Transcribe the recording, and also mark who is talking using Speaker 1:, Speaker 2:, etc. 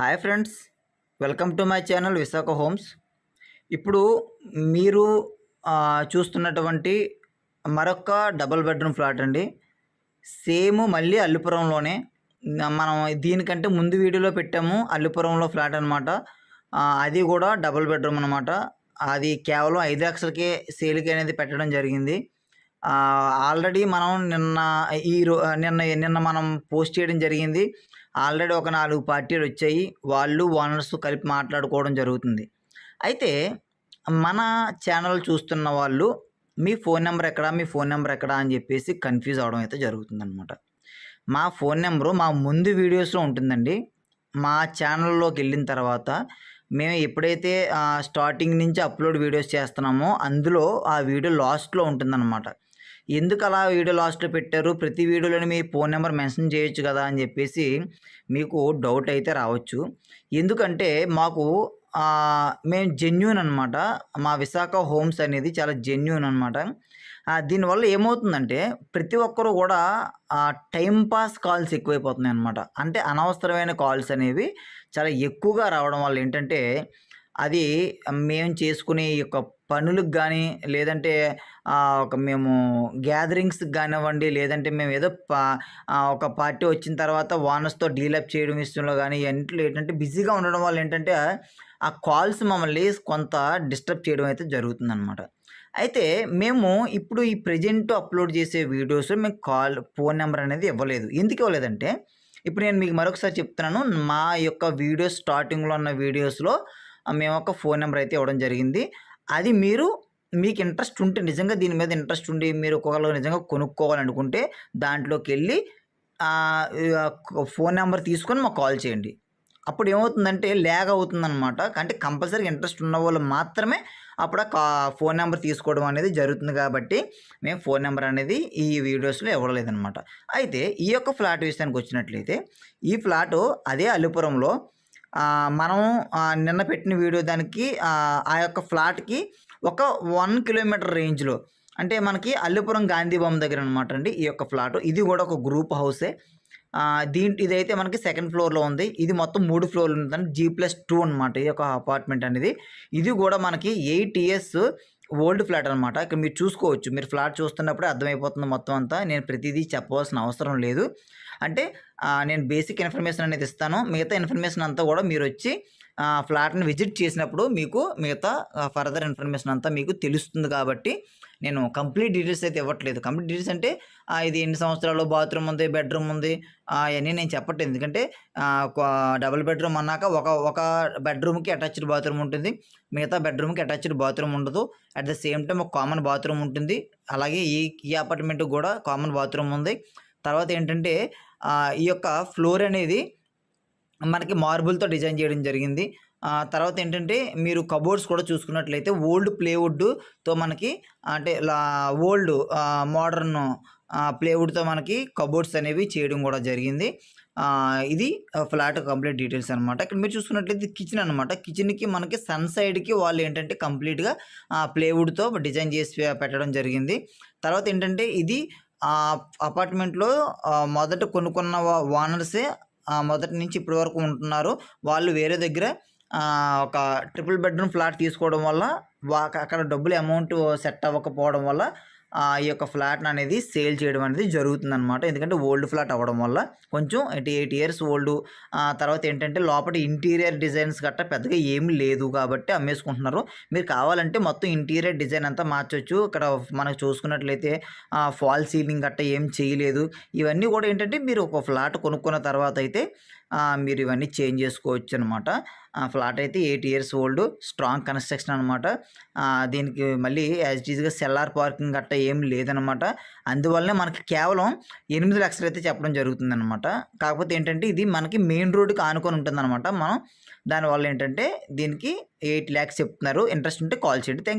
Speaker 1: Hi friends welcome to my channel Visakha homes. ఇప్పుడు మీరు చూస్తున్నటువంటి మరొక డబుల్ బెడ్రూమ్ ఫ్లాట్ అండి. సేమ్ మళ్ళీ అల్లిపురంలోనే. మనం దీనికంటే ముందు వీడియోలో పెట్టాము అల్లిపురంలో ఫ్లాట్ అనమాట అది కూడా డబుల్ బెడ్రూమ్ అనమాట అది కేవలం ఐదు లక్షలకే సేల్కి అనేది పెట్టడం జరిగింది. ఆల్రెడీ మనం నిన్న ఈ నిన్న నిన్న మనం పోస్ట్ చేయడం జరిగింది. ఆల్రెడీ ఒక నాలుగు పార్టీలు వచ్చాయి. వాళ్ళు ఓనర్స్ కలిపి మాట్లాడుకోవడం జరుగుతుంది. అయితే మన ఛానల్ చూస్తున్న వాళ్ళు మీ ఫోన్ నెంబర్ ఎక్కడ మీ ఫోన్ నెంబర్ ఎక్కడ అని చెప్పేసి కన్ఫ్యూజ్ అవడం అయితే జరుగుతుందన్నమాట. మా ఫోన్ నెంబరు మా ముందు వీడియోస్లో ఉంటుందండి. మా ఛానల్లోకి వెళ్ళిన తర్వాత మేము ఎప్పుడైతే స్టార్టింగ్ నుంచి అప్లోడ్ వీడియోస్ చేస్తున్నామో అందులో ఆ వీడియో లాస్ట్లో ఉంటుందన్నమాట. ఎందుకు అలా వీడియో లాస్ట్లో పెట్టారు? ప్రతి వీడియోలోని మీ ఫోన్ నెంబర్ మెన్షన్ చేయొచ్చు కదా అని చెప్పేసి మీకు డౌట్ అయితే రావచ్చు. ఎందుకంటే మాకు మేము జెన్యున్ అనమాట మా విశాఖ హోమ్స్ అనేది చాలా జెన్యున్ అనమాట దీనివల్ల ఏమవుతుందంటే ప్రతి ఒక్కరు కూడా టైం పాస్ కాల్స్ ఎక్కువైపోతున్నాయి అనమాట అంటే అనవసరమైన కాల్స్ అనేవి చాలా ఎక్కువగా రావడం వల్ల ఏంటంటే అది మేము చేసుకునే ఈ యొక్క పనులకు కానీ లేదంటే ఒక మేము గ్యాదరింగ్స్కి కానివ్వండి లేదంటే మేము ఏదో పా ఒక పార్టీ వచ్చిన తర్వాత వానర్స్తో డీలప్ చేయడం విషయంలో కానీ ఎంట్లో ఏంటంటే బిజీగా ఉండడం వల్ల ఏంటంటే ఆ కాల్స్ మమ్మల్ని కొంత డిస్టర్బ్ చేయడం అయితే జరుగుతుందన్నమాట. అయితే మేము ఇప్పుడు ఈ ప్రజెంట్ అప్లోడ్ చేసే వీడియోస్ మేము కాల్ ఫోన్ నెంబర్ అనేది ఇవ్వలేదు. ఎందుకు ఇవ్వలేదంటే ఇప్పుడు నేను మీకు మరొకసారి చెప్తున్నాను మా యొక్క వీడియోస్ స్టార్టింగ్లో ఉన్న వీడియోస్లో మేము ఒక ఫోన్ నెంబర్ అయితే ఇవ్వడం జరిగింది. అది మీరు మీకు ఇంట్రెస్ట్ ఉంటే నిజంగా దీని మీద ఇంట్రెస్ట్ ఉండి మీరు ఒకవేళ నిజంగా కొనుక్కోవాలనుకుంటే దాంట్లోకి వెళ్ళి ఫోన్ నెంబర్ తీసుకొని మాకు కాల్ చేయండి. అప్పుడు ఏమవుతుందంటే ల్యాగ్ అవుతుందన్నమాట. అంటే కంపల్సరీ ఇంట్రెస్ట్ ఉన్న వాళ్ళు మాత్రమే అప్పుడు ఆ కా ఫోన్ నెంబర్ తీసుకోవడం అనేది జరుగుతుంది కాబట్టి మేము ఫోన్ నెంబర్ అనేది ఈ వీడియోస్లో ఇవ్వలేదన్నమాట. అయితే ఈ యొక్క ఫ్లాట్ విషయానికి వచ్చినట్లయితే ఈ ఫ్లాట్ అదే అల్లిపురంలో మనం నిన్న పెట్టిన వీడియో దానికి ఆ, యొక్క ఫ్లాట్కి ఒక వన్ కిలోమీటర్ రేంజ్లో అంటే మనకి అల్లిపురం గాంధీ బొమ్మ దగ్గర అనమాట అండి ఈ యొక్క ఫ్లాట్. ఇది కూడా ఒక గ్రూప్ హౌసే. దీంట్ ఇదైతే మనకి సెకండ్ ఫ్లోర్లో ఉంది. ఇది మొత్తం మూడు ఫ్లోర్లు ఉంటుందండి జీ ప్లస్ టూ అనమాట ఈ యొక్క అపార్ట్మెంట్ అనేది. ఇది కూడా మనకి ఎయిట్ ఇయర్స్ ఓల్డ్ ఫ్లాట్ అనమాట ఇక్కడ మీరు చూసుకోవచ్చు. మీరు ఫ్లాట్ చూస్తున్నప్పుడే అర్థమైపోతుంది మొత్తం అంతా. నేను ప్రతిదీ చెప్పవలసిన అవసరం లేదు. అంటే నేను బేసిక్ ఇన్ఫర్మేషన్ అనేది ఇస్తాను. మిగతా ఇన్ఫర్మేషన్ అంతా కూడా మీరు వచ్చి ఆ, ఫ్లాట్ని విజిట్ చేసినప్పుడు మీకు మిగతా ఫర్దర్ ఇన్ఫర్మేషన్ అంతా మీకు తెలుస్తుంది కాబట్టి నేను కంప్లీట్ డీటెయిల్స్ అయితే ఇవ్వట్లేదు. కంప్లీట్ డీటెయిల్స్ అంటే ఇది ఎన్ని సంవత్సరాలు బాత్రూమ్ ఉంది బెడ్రూమ్ ఉంది అవన్నీ నేను చెప్పట్లేదు. ఎందుకంటే డబుల్ బెడ్రూమ్ అన్నాక ఒక ఒక బెడ్రూమ్కి అటాచ్డ్ బాత్రూమ్ ఉంటుంది. మిగతా బెడ్రూమ్కి అటాచ్డ్ బాత్రూమ్ ఉండదు. అట్ ద సేమ్ టైం ఒక కామన్ బాత్రూమ్ ఉంటుంది. అలాగే ఈ ఈ అపార్ట్మెంట్ కూడా కామన్ బాత్రూమ్ ఉంది. తర్వాత ఏంటంటే ఈ యొక్క ఫ్లోర్ అనేది మనకి మార్బుల్తో డిజైన్ చేయడం జరిగింది. తర్వాత ఏంటంటే మీరు కబోర్డ్స్ కూడా చూసుకున్నట్లయితే ఓల్డ్ ప్లేవుడ్తో మనకి అంటే ఓల్డ్ మోడర్న్ ప్లేవుడ్తో మనకి కబోర్డ్స్ అనేవి చేయడం కూడా జరిగింది. ఇది ఫ్లాట్ కంప్లీట్ డీటెయిల్స్ అనమాట ఇక్కడ మీరు చూసుకున్నట్లయితే కిచెన్ అనమాట కిచెన్కి మనకి సన్ సైడ్కి వాళ్ళు ఏంటంటే కంప్లీట్గా ప్లేవుడ్తో డిజైన్ చేసి పెట్టడం జరిగింది. తర్వాత ఏంటంటే ఇది అపార్ట్మెంట్లో మొదట కొనుక్కున్న ఓనర్సే మొదటి నుంచి ఇప్పటి వరకు ఉంటున్నారు. వాళ్ళు వేరే దగ్గర ఒక ట్రిపుల్ బెడ్రూమ్ ఫ్లాట్ తీసుకోవడం వల్ల వా అక్కడ డబ్బులు అమౌంట్ సెట్ అవ్వకపోవడం వల్ల ఆ, ఈ యొక్క ఫ్లాట్ని అనేది సేల్ చేయడం అనేది జరుగుతుంది అనమాట ఎందుకంటే ఓల్డ్ ఫ్లాట్ అవ్వడం వల్ల కొంచెం ఎయిటీ ఎయిట్ ఇయర్స్ ఓల్డ్. తర్వాత ఏంటంటే లోపల ఇంటీరియర్ డిజైన్స్ గట్రా పెద్దగా ఏమీ లేదు కాబట్టి అమ్మేసుకుంటున్నారు. మీరు కావాలంటే మొత్తం ఇంటీరియర్ డిజైన్ అంతా మార్చొచ్చు. ఇక్కడ మనకు చూసుకున్నట్లయితే ఫాల్ సీలింగ్ గట్ట ఏం చేయలేదు. ఇవన్నీ కూడా ఏంటంటే మీరు ఒక ఫ్లాట్ కొనుక్కున్న తర్వాత అయితే మీరు ఇవన్నీ చేంజ్ చేసుకోవచ్చు అనమాట ఫ్లాట్ అయితే eight years old strong construction అనమాట. దీనికి మళ్ళీ యాజ్ ఈజ్గా సెల్లార్ పార్కింగ్ గట్టా ఏం లేదనమాట. అందువల్లనే మనకి కేవలం ఎనిమిది లక్షలు అయితే చెప్పడం జరుగుతుంది అనమాట కాకపోతే ఏంటంటే ఇది మనకి మెయిన్ రోడ్కి ఆనుకొని ఉంటుందన్నమాట మనం దానివల్ల ఏంటంటే దీనికి ఎయిట్ ల్యాక్స్ చెప్తున్నారు. ఇంట్రెస్ట్ ఉంటే కాల్ చేయండి. థ్యాంక్